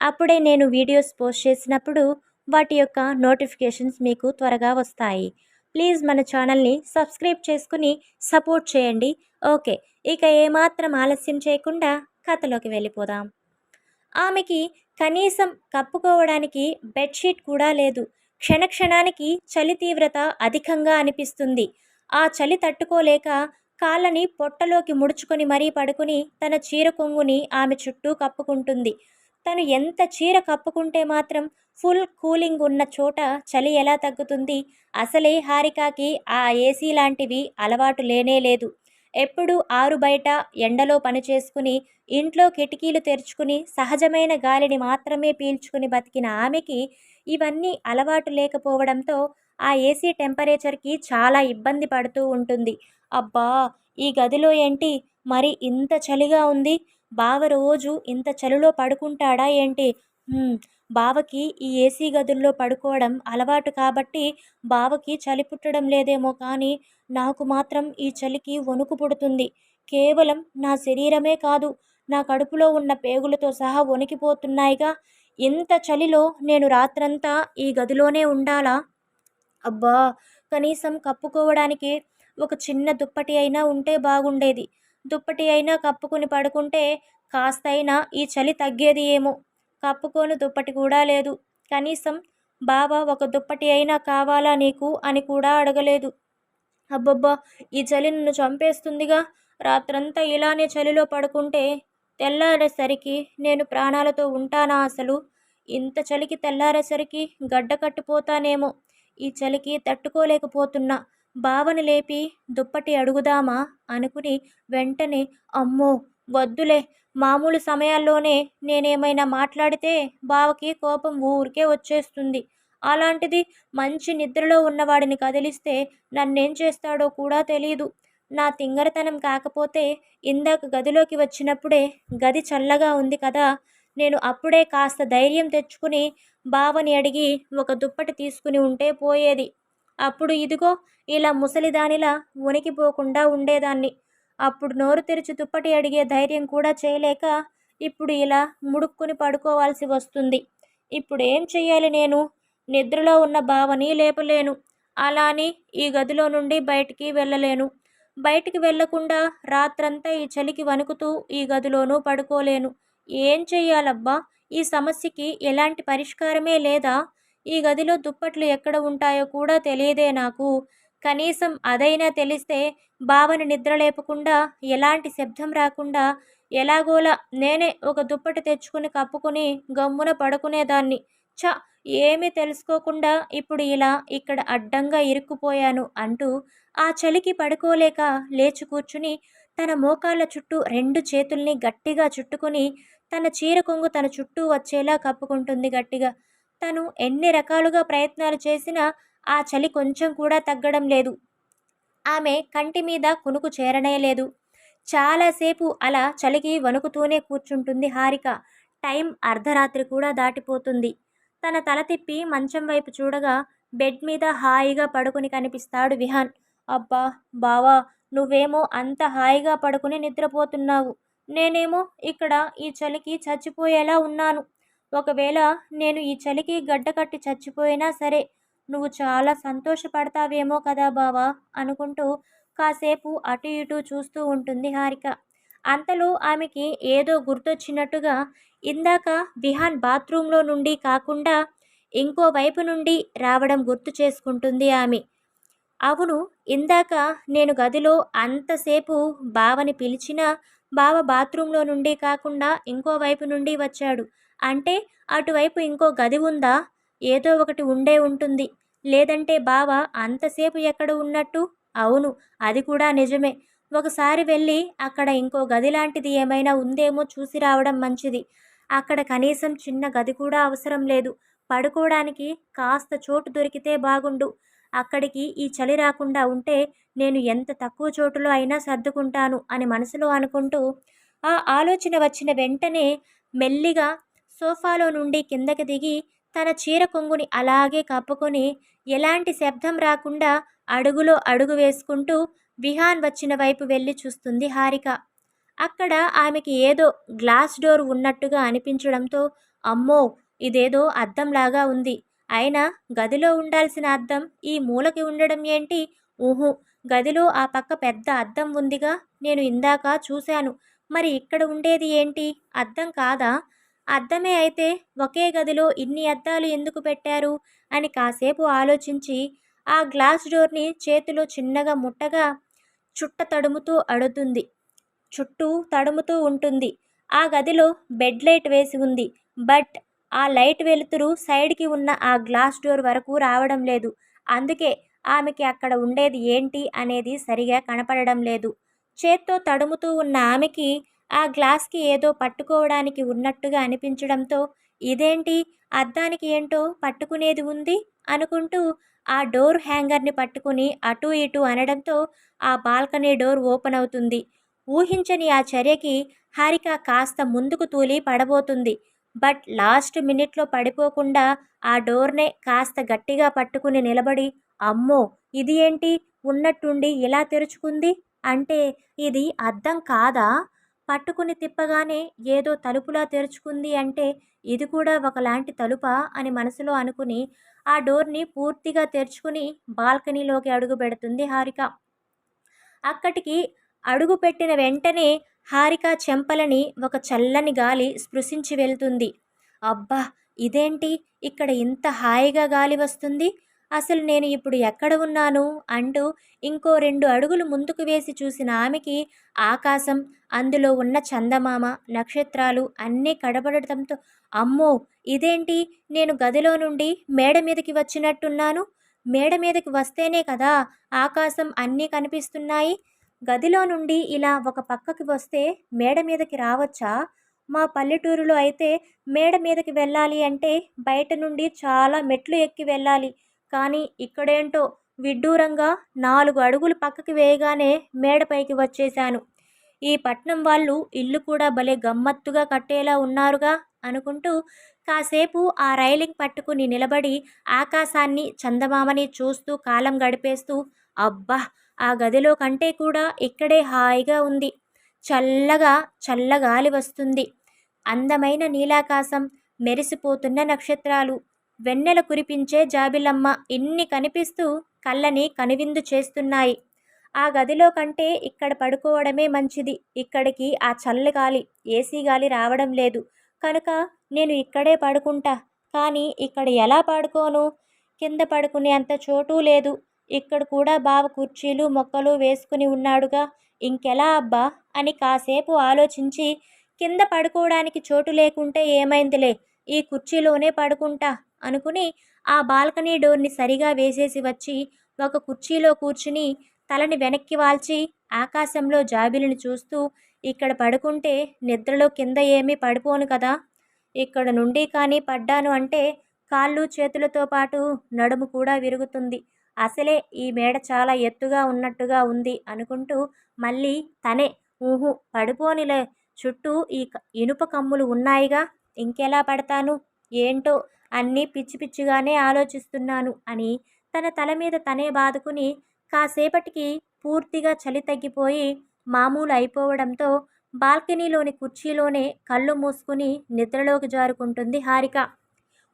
అప్పుడే నేను videos post చేసినప్పుడు వాటి యొక్క నోటిఫికేషన్స్ మీకు త్వరగా వస్తాయి. ప్లీజ్ మన ఛానల్ని సబ్స్క్రైబ్ చేసుకుని సపోర్ట్ చేయండి. ఓకే ఇక ఏమాత్రం ఆలస్యం చేయకుండా కథలోకి వెళ్ళిపోదాం. ఆమెకి కనీసం కప్పుకోవడానికి బెడ్షీట్ కూడా లేదు. క్షణక్షణానికి చలి తీవ్రత అధికంగా అనిపిస్తుంది. ఆ చలి తట్టుకోలేక కాళ్ళని పొట్టలోకి ముడుచుకొని మరీ పడుకుని తన చీర కొంగుని ఆమె చుట్టూ కప్పుకుంటుంది. తను ఎంత చీర కప్పుకుంటే మాత్రం ఫుల్ కూలింగ్ ఉన్న చోట చలి ఎలా తగ్గుతుంది? అసలే హారికాకి ఆ ఏసీ లాంటివి అలవాటు లేనే లేదు. ఎప్పుడూ ఆరు బయట ఎండలో పని చేసుకుని ఇంట్లో కిటికీలు తెరుచుకుని సహజమైన గాలిని మాత్రమే పీల్చుకుని బతికిన ఆమెకి ఇవన్నీ అలవాటు లేకపోవడంతో ఆ ఏసీ టెంపరేచర్కి చాలా ఇబ్బంది పడుతూ ఉంటుంది. అబ్బా! ఈ గదిలో ఏంటి? మరి ఇంత చలిగా ఉంది? బావ రోజు ఇంత చలిలో పడుకుంటాడా ఏంటి? బావకి ఈ ఏసీ గదుల్లో పడుకోవడం అలవాటు కాబట్టి బావకి చలి పుట్టడం లేదేమో కానీ నాకు మాత్రం ఈ చలికి వణుకు పుడుతుంది. కేవలం నా శరీరమే కాదు నా కడుపులో ఉన్న పేగులతో సహా వణికిపోతున్నాయిగా. ఇంత చలిలో నేను రాత్రంతా ఈ గదిలోనే ఉండాలా? అబ్బా! కనీసం కప్పుకోవడానికి ఒక చిన్న దుప్పటి అయినా ఉంటే బాగుండేది. దుప్పటి అయినా కప్పుకుని పడుకుంటే కాస్తైనా ఈ చలి తగ్గేది ఏమో. కప్పుకోని దుప్పటి కూడా లేదు. కనీసం బాబా ఒక దుప్పటి అయినా కావాలా నీకు అని కూడా అడగలేదు. అబ్బబ్బా ఈ చలి నన్ను చంపేస్తుందిగా? రాత్రంతా ఇలానే చలిలో పడుకుంటే తెల్లారేసరికి నేను ప్రాణాలతో ఉంటానా అసలు? ఇంత చలికి తెల్లారేసరికి గడ్డ కట్టిపోతానేమో. ఈ చలికి తట్టుకోలేకపోతున్నా. బావని లేపి దుప్పటి అడుగుదామా? అనుకుని వెంటనే అమ్మో! వద్దులే. మామూలు సమయాల్లోనే నేనేమైనా మాట్లాడితే బావకి కోపం ఊరికే వచ్చేస్తుంది. అలాంటిది మంచి నిద్రలో ఉన్నవాడిని కదిలిస్తే నన్నేం చేస్తాడో కూడా తెలియదు నా తింగరతనం కాకపోతే ఇందాక గదిలోకి వచ్చినప్పుడే గది చల్లగా ఉంది కదా! నేను అప్పుడే కాస్త ధైర్యం తెచ్చుకుని బావని అడిగి ఒక దుప్పటి తీసుకుని ఉంటే పోయేది. అప్పుడు ఇదిగో ఇలా ముసలిదానిలా ఉనికిపోకుండా ఉండేదాన్ని. అప్పుడు నోరు తెరిచి దుప్పటి అడిగే ధైర్యం కూడా చేయలేక ఇప్పుడు ఇలా ముడుక్కుని పడుకోవాల్సి వస్తుంది. ఇప్పుడు ఏం చెయ్యాలి నేను? నిద్రలో ఉన్న బావని లేపలేను. అలాని ఈ గదిలో నుండి బయటికి వెళ్ళలేను. బయటికి వెళ్ళకుండా రాత్రంతా ఈ చలికి వణుకుతూ ఈ గదిలోనూ పడుకోలేను. ఏం చెయ్యాలబ్బా? ఈ సమస్యకి ఎలాంటి పరిష్కారమే లేదా? ఈ గదిలో దుప్పట్లు ఎక్కడ ఉంటాయో కూడా తెలియదే నాకు. కనీసం అదైనా తెలిస్తే బావని నిద్రలేపకుండా ఎలాంటి శబ్దం రాకుండా ఎలాగోలా నేనే ఒక దుప్పటి తెచ్చుకుని కప్పుకుని గమ్మున పడుకునేదాన్ని. చ ఏమీ తెలుసుకోకుండా ఇప్పుడు ఇలా ఇక్కడ అడ్డంగా ఇరుక్కుపోయాను అంటూ ఆ చలికి పడుకోలేక లేచి కూర్చుని తన మోకాళ్ళ చుట్టూ రెండు చేతుల్ని గట్టిగా చుట్టుకుని తన చీర కొంగు తన చుట్టూ వచ్చేలా కప్పుకుంటుంది గట్టిగా. తను ఎన్ని రకాలుగా ప్రయత్నాలు చేసినా ఆ చలి కొంచెం కూడా తగ్గడం లేదు. ఆమె కంటి మీద కునుకు చేరనే లేదు చాలాసేపు అలా చలికి వణుకుతూనే కూర్చుంటుంది హారిక. టైం అర్ధరాత్రి కూడా దాటిపోతుంది. తన తల తిప్పి మంచం వైపు చూడగా బెడ్ మీద హాయిగా పడుకుని కనిపిస్తాడు విహాన్. అబ్బా బావా నువ్వేమో అంత హాయిగా పడుకుని నిద్రపోతున్నావు. నేనేమో ఇక్కడ ఈ చలికి చచ్చిపోయేలా ఉన్నాను. ఒకవేళ నేను ఈ చలికి గడ్డ కట్టి చచ్చిపోయినా సరే నువ్వు చాలా సంతోషపడతావేమో కదా బావా అనుకుంటూ కాసేపు అటు ఇటు చూస్తూ ఉంటుంది హారిక. అంతలో ఆమెకి ఏదో గుర్తొచ్చినట్టుగా ఇందాక విహాన్ బాత్రూంలో నుండి కాకుండా ఇంకో వైపు నుండి రావడం గుర్తు చేసుకుంటుంది ఆమె. అవును ఇందాక నేను గదిలో అంతసేపు బావని పిలిచినా బావ బాత్రూంలో నుండి కాకుండా ఇంకో వైపు నుండి వచ్చాడు. అంటే అటువైపు ఇంకో గది ఉందా? ఏదో ఒకటి ఉండే ఉంటుంది. లేదంటే బావ అంతసేపు ఎక్కడ ఉన్నట్టు? అవును అది కూడా నిజమే. ఒకసారి వెళ్ళి అక్కడ ఇంకో గది లాంటిది ఏమైనా ఉందేమో చూసి రావడం మంచిది. అక్కడ కనీసం చిన్న గది కూడా అవసరం లేదు. పడుకోవడానికి కాస్త చోటు దొరికితే బాగుండు. అక్కడికి ఈ చలి రాకుండా ఉంటే నేను ఎంత తక్కువ చోటులో అయినా సర్దుకుంటాను అని మనసులో అనుకుంటూ ఆ ఆలోచన వచ్చిన వెంటనే మెల్లిగా సోఫాలో నుండి కిందకి దిగి తన చీర కొంగుని అలాగే కప్పుకొని ఎలాంటి శబ్దం రాకుండా అడుగులో అడుగు వేసుకుంటూ విహాన్ వచ్చిన వైపు వెళ్ళి చూస్తుంది హారిక. అక్కడ ఆమెకి ఏదో గ్లాస్ డోర్ ఉన్నట్టుగా అనిపించడంతో అమ్మో ఇదేదో అద్దంలాగా ఉంది. అయినా గదిలో ఉండాల్సిన అద్దం ఈ మూలకి ఉండడం ఏంటి? ఊహు గదిలో ఆ పక్క పెద్ద అద్దం ఉందిగా నేను ఇందాక చూశాను. మరి ఇక్కడ ఉండేది ఏంటి? అద్దం కాదా? అద్దమే అయితే ఒకే గదిలో ఇన్ని అద్దాలు ఎందుకు పెట్టారు? అని కాసేపు ఆలోచించి ఆ గ్లాస్ డోర్ని చేతిలో చిన్నగా ముట్టగా చుట్ట తడుముతూ అడుతుంది చుట్టూ తడుముతూ ఉంటుంది. ఆ గదిలో బెడ్ లైట్ వేసి ఉంది. బట్ ఆ లైట్ వెలుతురు సైడ్కి ఉన్న ఆ గ్లాస్ డోర్ వరకు రావడం లేదు. అందుకే ఆమెకి అక్కడ ఉండేది ఏంటి అనేది సరిగా కనపడడం లేదు. చేత్తో తడుముతూ ఉన్న ఆమెకి ఆ గ్లాస్కి ఏదో పట్టుకోవడానికి ఉన్నట్టుగా అనిపించడంతో ఇదేంటి? అద్దానికి ఏంటో పట్టుకునేది ఉంది? అనుకుంటూ ఆ డోర్ హ్యాంగర్ని పట్టుకుని అటు ఇటు అనడంతో ఆ బాల్కనీ డోర్ ఓపెన్ అవుతుంది. ఊహించని ఆ చర్యకి హారిక కాస్త ముందుకు తూలి పడబోతుంది. బట్ లాస్ట్ మినిట్లో పడిపోకుండా ఆ డోర్నే కాస్త గట్టిగా పట్టుకుని నిలబడి అమ్మో! ఇది ఏంటి? ఉన్నట్టుండి ఇలా తెరుచుకుంది? అంటే ఇది అద్దం కాదా? పట్టుకుని తిప్పగానే ఏదో తలుపులా తెరుచుకుంది అంటే ఇది కూడా ఒకలాంటి తలుపా అని మనసులో అనుకుని ఆ డోర్ని పూర్తిగా తెరుచుకుని బాల్కనీలోకి అడుగు పెడుతుంది హారిక. అక్కడికి అడుగు పెట్టిన వెంటనే హారిక చెంపలని ఒక చల్లని గాలి స్పృశించి వెళ్తుంది. అబ్బా! ఇదేంటి? ఇక్కడ ఇంత హాయిగా గాలి వస్తుంది? అసలు నేను ఇప్పుడు ఎక్కడ ఉన్నాను? అంటూ ఇంకో రెండు అడుగులు ముందుకు వేసి చూసిన ఆమెకి ఆకాశం అందులో ఉన్న చందమామ నక్షత్రాలు అన్నీ కడబడటంతో అమ్మో! ఇదేంటి? నేను గదిలో నుండి మేడ మీదకి వచ్చినట్టున్నాను? మేడ మీదకి వస్తేనే కదా ఆకాశం అన్నీ కనిపిస్తున్నాయి? గదిలో నుండి ఇలా ఒక పక్కకి వస్తే మేడ మీదకి రావచ్చా? మా పల్లెటూరులో అయితే మేడ మీదకి వెళ్ళాలి అంటే బయట నుండి చాలా మెట్లు ఎక్కి వెళ్ళాలి. కానీ ఇక్కడేంటో విడ్డూరంగా నాలుగు అడుగులు పక్కకి వేయగానే మేడపైకి వచ్చేశాను. ఈ పట్నం వాళ్ళు ఇల్లు కూడా భలే గమ్మత్తుగా కట్టేలా ఉన్నారుగా అనుకుంటూ కాసేపు ఆ రైలింగ్ పట్టుకుని నిలబడి ఆకాశాన్ని చందమామని చూస్తూ కాలం గడిపేస్తూ అబ్బా! ఆ గదిలో కంటే కూడా ఇక్కడే హాయిగా ఉంది. చల్లగా చల్లగాలి వస్తుంది. అందమైన నీలాకాశం మెరిసిపోతున్న నక్షత్రాలు. వెన్నెల కురిపించే జాబిలమ్మ ఇన్ని కనిపిస్తూ కళ్ళని కనువిందు చేస్తున్నాయి. ఆ గదిలో కంటే ఇక్కడ పడుకోవడమే మంచిది. ఇక్కడికి ఆ చల్ల గాలి ఏసీ గాలి రావడం లేదు. కనుక నేను ఇక్కడే పడుకుంటా. కానీ ఇక్కడ ఎలా పడుకోను? కింద పడుకునే అంత చోటు లేదు. ఇక్కడ కూడా బావ కుర్చీలు మొక్కలు వేసుకుని ఉన్నాడుగా. ఇంకెలా అబ్బా? అని కాసేపు ఆలోచించి కింద పడుకోవడానికి చోటు లేకుంటే ఏమైందిలే? ఈ కుర్చీలోనే పడుకుంటా అనుకుని ఆ బాల్కనీ డోర్ని సరిగా వేసేసి వచ్చి ఒక కుర్చీలో కూర్చుని తలని వెనక్కి వాల్చి ఆకాశంలో జాబిలిని చూస్తూ ఇక్కడ పడుకుంటే నిద్రలో కింద ఏమీ పడిపోను కదా? ఇక్కడ నుండి కానీ పడ్డాను అంటే కాళ్ళు చేతులతో పాటు నడుము కూడా విరుగుతుంది. అసలే ఈ మేడ చాలా ఎత్తుగా ఉన్నట్టుగా ఉంది అనుకుంటూ మళ్ళీ తనే ఊహు పడిపోనిలే. చుట్టూ ఈ ఇనుప కమ్ములు ఉన్నాయిగా? ఇంకెలా పడతాను? ఏంటో అన్నీ పిచ్చి పిచ్చిగానే ఆలోచిస్తున్నాను అని తన తల మీద తనే బాదుకుని కాసేపటికి పూర్తిగా చలి తగ్గిపోయి మామూలు అయిపోవడంతో బాల్కనీలోని కుర్చీలోనే కళ్ళు మూసుకుని నిద్రలోకి జారుకుంటుంది హారిక.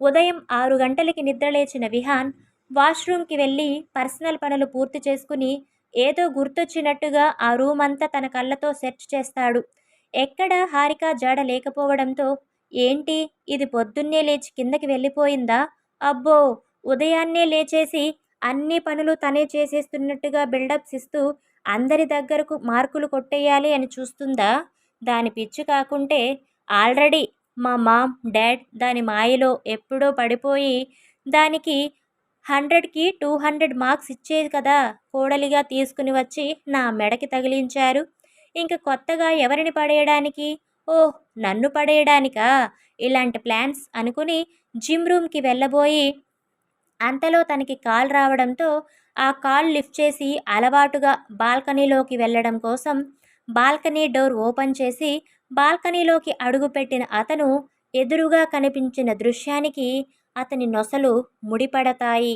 ఉదయం ఆరు గంటలకి నిద్రలేచిన విహాన్ వాష్రూమ్కి వెళ్ళి పర్సనల్ పనులు పూర్తి చేసుకుని ఏదో గుర్తొచ్చినట్టుగా ఆ రూమ్ అంతా తన కళ్ళతో సెర్చ్ చేస్తాడు. ఎక్కడ హారిక జాడ లేకపోవడంతో ఏంటి? ఇది పొద్దున్నే లేచి కిందకి వెళ్ళిపోయిందా? అబ్బో! ఉదయాన్నే లేచేసి అన్ని పనులు తనే చేసేస్తున్నట్టుగా బిల్డప్స్ ఇస్తూ అందరి దగ్గరకు మార్కులు కొట్టేయాలి అని చూస్తుందా? దాని పిచ్చి కాకుంటే ఆల్రెడీ మా మామ్ డాడ్ దాని మాయలో ఎప్పుడో పడిపోయి దానికి హండ్రెడ్కి టూ హండ్రెడ్ మార్క్స్ ఇచ్చేది కదా! కోడలిగా తీసుకుని వచ్చి నా మెడకి తగిలించారు. ఇంక కొత్తగా ఎవరిని పడేయడానికి? ఓహ్ నన్ను పడేయడానికా? ఇలాంటి ప్లాన్స్ అనుకుని జిమ్ రూమ్కి వెళ్ళబోయి అంతలో తనకి కాల్ రావడంతో ఆ కాల్ లిఫ్ట్ చేసి అలవాటుగా బాల్కనీలోకి వెళ్ళడం కోసం బాల్కనీ డోర్ ఓపెన్ చేసి బాల్కనీలోకి అడుగుపెట్టిన అతను ఎదురుగా కనిపించిన దృశ్యానికి అతని నొసలు ముడిపడతాయి.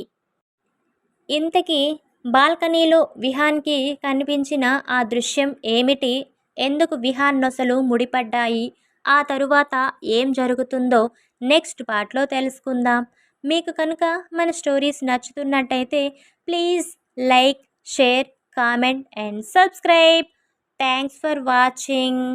ఇంతకీ బాల్కనీలో విహాన్కి కనిపించిన ఆ దృశ్యం ఏమిటి? ఎందుకు విహాన్ నొసలు ముడిపడ్డాయి? ఆ తరువాత ఏం జరుగుతుందో నెక్స్ట్ పార్ట్లో తెలుసుకుందాం. మీకు కనుక మన stories నచ్చుతున్నట్టయితే please like share comment and subscribe. Thanks for watching.